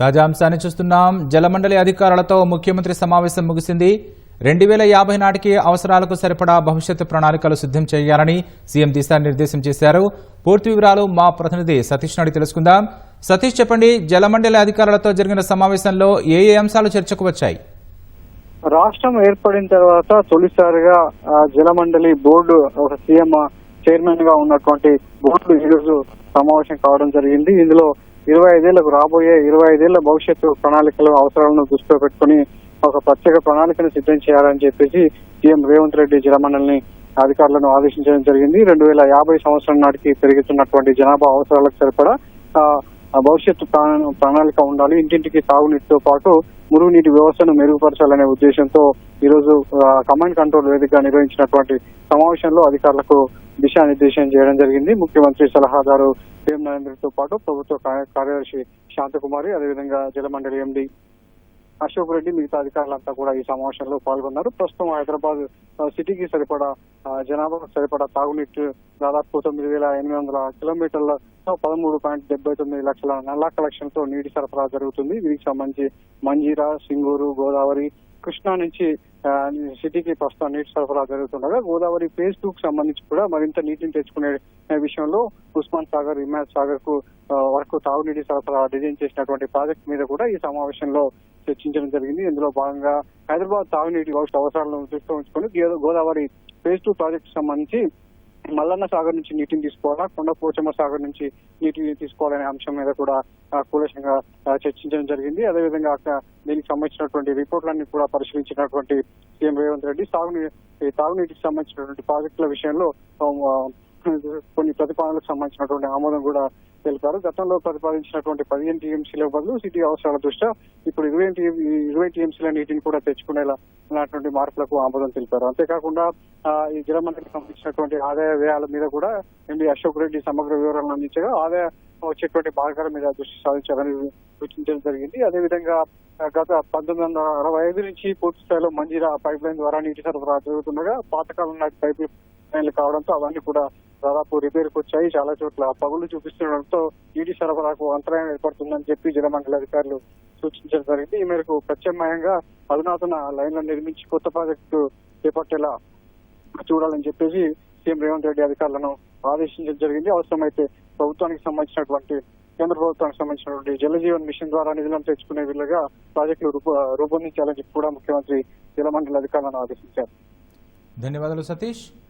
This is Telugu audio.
తాజా అంశాన్ని చూస్తున్నాం. జలమండలి అధికారులతో ముఖ్యమంత్రి సమావేశం ముగిసింది. రెండు వేల యాభై నాటికి అవసరాలకు సరిపడా భవిష్యత్తు ప్రణాళికలు సిద్ధం చేయాలని సీఎం దిశానిర్దేశం చేశారు. పూర్తి వివరాలు మా ప్రతినిధి సతీష్ నాడి తెలుసుకుందాం. సతీష్ చెప్పండి జలమండలి అధికారులతో జరిగిన సమావేశంలో ఏ ఏ అంశాలు చర్చకు వచ్చాయి? రాష్ట్రం ఏర్పడిన తర్వాత తొలిసారిగా జలమండలి బోర్డు ఒక సీఎం చైర్మన్గా ఉన్నటువంటి బోర్డు ఈరోజు సమావేశం కావడం జరిగింది. ఇందులో ఇరవై ఐదేళ్ళకు రాబోయే ఇరవై ఐదేళ్ళ భవిష్యత్తు ప్రణాళికలు అవసరాలను దృష్టిలో పెట్టుకుని ఒక ప్రత్యేక ప్రణాళికను సిద్ధం చేయాలని చెప్పేసి సీఎం రేవంత్ రెడ్డి జలమండలిని అధికారులను ఆదేశించడం జరిగింది. రెండు వేల యాభై సంవత్సరం నాటికి పెరుగుతున్నటువంటి జనాభా అవసరాలకు సరిపడా భవిష్యత్తు ప్రణాళిక ఉండాలి. ఇంటింటికి తాగునీటితో పాటు మురుగునీటి వ్యవస్థను మెరుగుపరచాలనే ఉద్దేశంతో ఈ రోజు కమాండ్ కంట్రోల్ వేదికగా నిర్వహించినటువంటి సమావేశంలో అధికారులకు దిశానిర్దేశం చేయడం జరిగింది. ముఖ్యమంత్రి సలహాదారు సీఎం నరేంద్రతో పాటు ప్రభుత్వ కార్యదర్శి శాంతకుమారి అదేవిధంగా జలమండలి ఎండి అశోక్ రెడ్డి మిగతా అధికారులంతా కూడా ఈ సమావేశంలో పాల్గొన్నారు. ప్రస్తుతం హైదరాబాద్ సిటీకి సరిపడా జనాభాకు సరిపడా తాగునీటి దాదాపు తొమ్మిది వేల ఎనిమిది వందల కిలోమీటర్ల పదమూడు పాయింట్ డెబ్బై తొమ్మిది లక్షల నల్ల కలెక్షన్తో నీటి సరఫరా జరుగుతుంది. దీనికి సంబంధించి మంజీరా సింగూరు గోదావరి కృష్ణా నుంచి సిటీకి ప్రస్తుతం నీటి సరఫరా జరుగుతుండగా గోదావరి ఫేజ్ టూ కు సంబంధించి కూడా మరింత నీటిని తెచ్చుకునే విషయంలో ఉస్మాన్ సాగర్ ఇమాజ్ సాగర్కు వరకు తాగునీటి సరఫరా డిజైన్ చేసినటువంటి ప్రాజెక్ట్ మీద కూడా ఈ సమావేశంలో చర్చించడం జరిగింది. ఇందులో భాగంగా హైదరాబాద్ తాగునీటి భవిష్యత్ అవసరాలను దృష్టిలో ఉంచుకొని గోదావరి ఫేజ్ టూ ప్రాజెక్ట్ సంబంధించి మల్లన్న సాగర్ నుంచి నీటిని తీసుకోవాలా? కొండ పోచమ్మ సాగర్ నుంచి నీటిని తీసుకోవాలనే అంశం మీద కూడా ఆ, కూలంగా చర్చించడం జరిగింది. అదేవిధంగా అక్కడ దీనికి సంబంధించినటువంటి రిపోర్ట్లన్నీ కూడా పరిశీలించినటువంటి సీఎం రేవంత్ రెడ్డి సాగునీ తాగునీటికి సంబంధించినటువంటి ప్రాజెక్టుల విషయంలో కొన్ని ప్రతిపాదనలకు సంబంధించినటువంటి ఆమోదం కూడా తెలిపారు. గతంలో ప్రతిపాదించినటువంటి పదిహేను టీఎంసీల బదులు సిటీ అవసరాల దృష్ట్యా ఇప్పుడు ఇరవై ఇరవై టీఎంసీల నీటిని కూడా తెచ్చుకునేలా ఉన్నటువంటి మార్పులకు ఆమోదం తెలిపారు. అంతేకాకుండా ఈ జలమండలికి సంబంధించినటువంటి ఆదాయ వ్యయాల మీద కూడా ఎండి అశోక్ రెడ్డి సమగ్ర వివరాలను అందించగా ఆదాయ వచ్చేటువంటి మార్గాల మీద దృష్టి సాధించాలని సూచించడం జరిగింది. అదేవిధంగా గత పంతొమ్మిది వందల అరవై ఐదు నుంచి పూర్తి స్థాయిలో మంజీరా పైప్ లైన్ ద్వారా నీటి సరఫరా జరుగుతుండగా పాతకాలం నాటి పైప్ లైన్లు కావడంతో అవన్నీ కూడా దాదాపు రిపేర్కి వచ్చాయి. చాలా చోట్ల పగులు చూపిస్తుండడంతో నీటి సరఫరాకు అంతరాయం ఏర్పడుతుందని చెప్పి జలమండలి అధికారులు సూచించడం జరిగింది. ఈ మేరకు ప్రత్యామ్నాయంగా అధునాతన లైన్లను నిర్మించి కొత్త ప్రాజెక్టు చేపట్టేలా చూడాలని చెప్పేసి సీఎం రేవంత్ రెడ్డి అధికారులను ఆదేశించడం జరిగింది. అవసరమైతే ప్రభుత్వానికి సంబంధించినటువంటి కేంద్ర ప్రభుత్వానికి సంబంధించినటువంటి జలజీవన్ మిషన్ ద్వారా నిధులను తెచ్చుకునే వీలుగా ప్రాజెక్టులు రూప- రూపొందించాలని చెప్పి కూడా ముఖ్యమంత్రి జలమండలి అధికారులను ఆదేశించారు. ధన్యవాదాలు సతీష్.